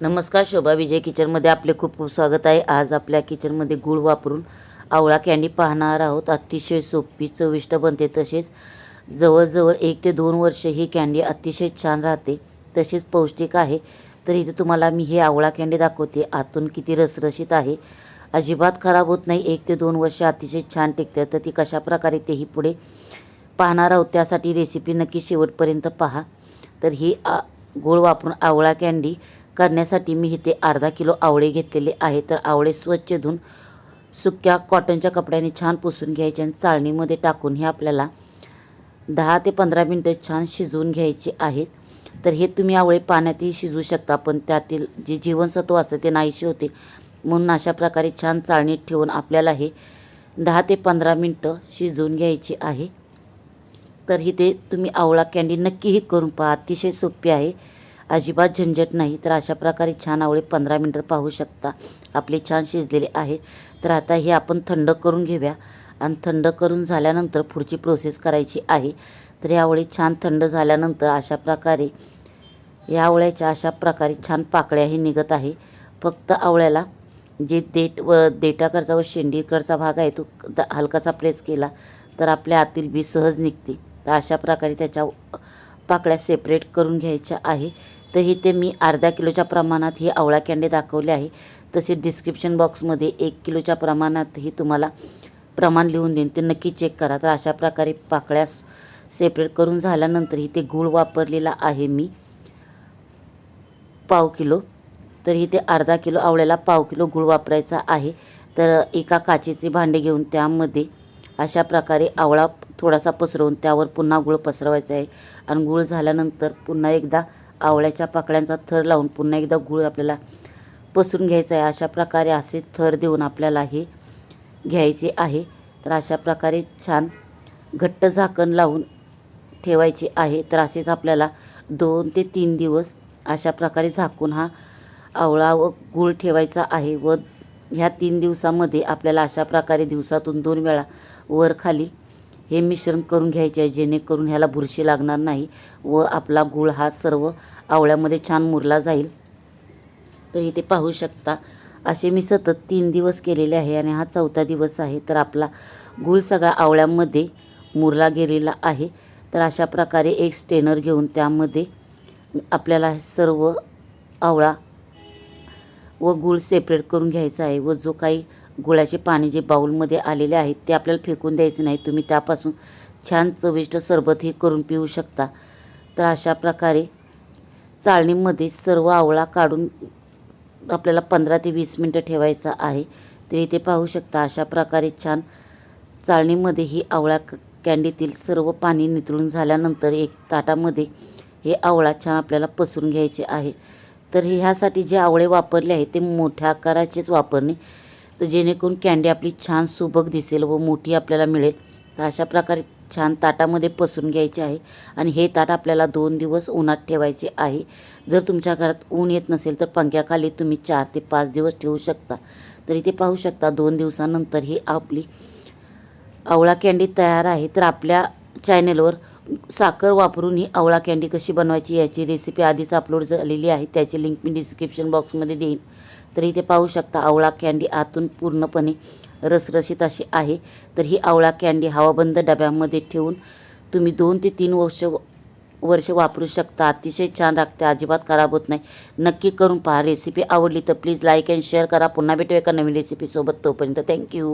नमस्कार शोभा विजय किचनमध्ये आपले खूप खूप स्वागत आहे. आज आपल्या किचनमध्ये गूळ वापरून आवळा कॅन्डी पाहणार आहोत. अतिशय सोपी चविष्ट बनते तसेच जवळजवळ एक ते दोन वर्ष ही कॅन्डी अतिशय छान राहते. तसेच पौष्टिक आहे. तर इथे तुम्हाला मी हे आवळा कॅन्डी दाखवते. आतून किती रसरशीत आहे. अजिबात खराब होत नाही. एक ते दोन वर्ष अतिशय छान टिकते तर ती कशा प्रकारे तेही पुढे पाहणार आहोत त्यासाठी रेसिपी नक्की शेवटपर्यंत पहा. तर ही आ गोळ वापरून आवळा कॅन्डी करण्यासाठी मी इथे अर्धा किलो आवळे घेतलेले आहे. तर आवळे स्वच्छ धुवून सुक्या कॉटनच्या कपड्याने छान पुसून घ्यायचे आणि चाळणीमध्ये टाकून हे आपल्याला दहा ते पंधरा मिनटं छान शिजवून घ्यायचे आहेत. तर हे तुम्ही आवळे पाण्यातही शिजवू शकता पण त्यातील जे जीवनसत्व असतं ते नाहीशी होते. म्हणून अशा प्रकारे छान चाळणीत ठेवून आपल्याला हे दहा ते पंधरा मिनटं शिजवून घ्यायची आहे. तर इथे तुम्ही आवळा कॅन्डी नक्कीही करून पहा. अतिशय सोपी आहे. अजिबात झंझट नाही. तर अशा प्रकारे छान आवळे पंधरा मिनटं पाहू शकता. आपले छान शिजलेले आहे. तर आता हे आपण थंड करून घेऊया. आणि थंड करून झाल्यानंतर पुढची प्रोसेस करायची आहे. तर या आवळी छान थंड झाल्यानंतर अशा प्रकारे या आवळ्याच्या अशा प्रकारे छान पाकळ्याही निघत आहे. फक्त आवळ्याला जे देठ व देठाकडचा व शेंडीकडचा भाग आहे तो द- हलकासा प्रेस केला तर आपल्या आतील बी सहज निघते. तर अशा प्रकारे त्याच्या पाकळ्या सेपरेट करून घ्यायच्या आहे. तर इथे मी अर्ध्या किलोच्या प्रमाणात ही आवळा कॅन्डी दाखवली आहे. तसेच डिस्क्रिप्शन बॉक्समध्ये एक किलोच्या प्रमाणातही तुम्हाला प्रमाण लिहून देईन. ते नक्की चेक करा. तर अशा प्रकारे पाकळ्या सेपरेट करून झाल्यानंतर इथे गूळ वापरलेला आहे मी. पाव किलो. तर इथे अर्धा किलो आवळ्याला पाव किलो गूळ वापरायचा आहे. तर एका काचेचे भांडे घेऊन त्यामध्ये अशा प्रकारे आवळा थोडासा पसरवून त्यावर पुन्हा गूळ पसरवायचा आहे. आणि गूळ झाल्यानंतर पुन्हा एकदा आवळ्याच्या पाकळ्यांचा थर लावून पुन्हा एकदा गूळ आपल्याला पसरून घ्यायचा आहे. अशा प्रकारे असे थर देऊन आपल्याला हे घ्यायचे आहे. तर अशा प्रकारे छान घट्ट झाकण लावून ठेवायचे आहे. तर असेच आपल्याला दोन ते तीन दिवस अशा प्रकारे झाकून हा आवळा व गूळ ठेवायचा आहे व ह्या तीन दिवसामध्ये आपल्याला अशा प्रकारे दिवसातून दोन वेळा वर खाली हे मिश्रण करून घ्यायचे आहे जेणेकरून ह्याला बुरशी लागणार नाही व आपला गूळ हा सर्व आवळ्यामध्ये छान मुरला जाईल. तर इथे पाहू शकता असे मी सतत तीन दिवस केलेले आहे आणि हा चौथा दिवस आहे. तर आपला गूळ सगळा आवळ्यामध्ये मुरला गेलेला आहे. तर अशा प्रकारे एक स्टेनर घेऊन त्यामध्ये आपल्याला सर्व आवळा व गूळ सेपरेट करून घ्यायचा आहे व जो काही गुळाचे पाणी जे बाऊलमध्ये आलेले आहेत ते आपल्याला फेकून द्यायचे नाही. तुम्ही त्यापासून छान चविष्ट सरबत हे करून पिऊ शकता. तर अशा प्रकारे चाळणीमध्ये सर्व आवळा काढून आपल्याला पंधरा ते वीस मिनटं ठेवायचा आहे. तर इथे पाहू शकता अशा प्रकारे छान चाळणीमध्ये ही आवळा क- कॅन्डीतील सर्व पाणी नितळून झाल्यानंतर एक ताटामध्ये हे आवळा छान आपल्याला पसरून घ्यायचे आहे. तर हे ह्यासाठी जे आवळे वापरले आहे ते मोठ्या आकाराचेच वापरणे. तर जेणेकरून कॅन्डी आपली छान सुबक दिसेल व मोठी आपल्याला मिळेल. तर अशा प्रकारे छान ताटामध्ये पसरून घ्यायचे आहे आणि हे ताट आपल्याला दोन दिवस उन्हात ठेवायचे आहे. जर तुमच्या घरात ऊन येत नसेल तर पंख्याखाली तुम्ही चार ते पाच दिवस ठेवू शकता. तर इथे पाहू शकता दोन दिवसानंतर ही आपली आवळा कॅन्डी तयार आहे. तर आपल्या चॅनेलवर साखर वापरून ही आवळा कॅन्डी कशी बनवायची याची रेसिपी आधीच अपलोड झालेली आहे. त्याची लिंक मी डिस्क्रिप्शन बॉक्समध्ये देईन. तर इथे पाहू शकता आवळा कॅन्डी आतून पूर्णपणे रसरशीत अशी आहे. तर ही आवळा कॅन्डी हवाबंद डब्यामध्ये ठेवून तुम्ही दोन ते तीन वर्ष वर्ष वापरू शकता. अतिशय छान लागते. अजिबात खराब होत नाही. नक्की करून पहा. रेसिपी आवडली तर प्लीज लाईक अँड शेअर करा. पुन्हा भेटू एका नवीन रेसिपीसोबत तोपर्यंत थँक्यू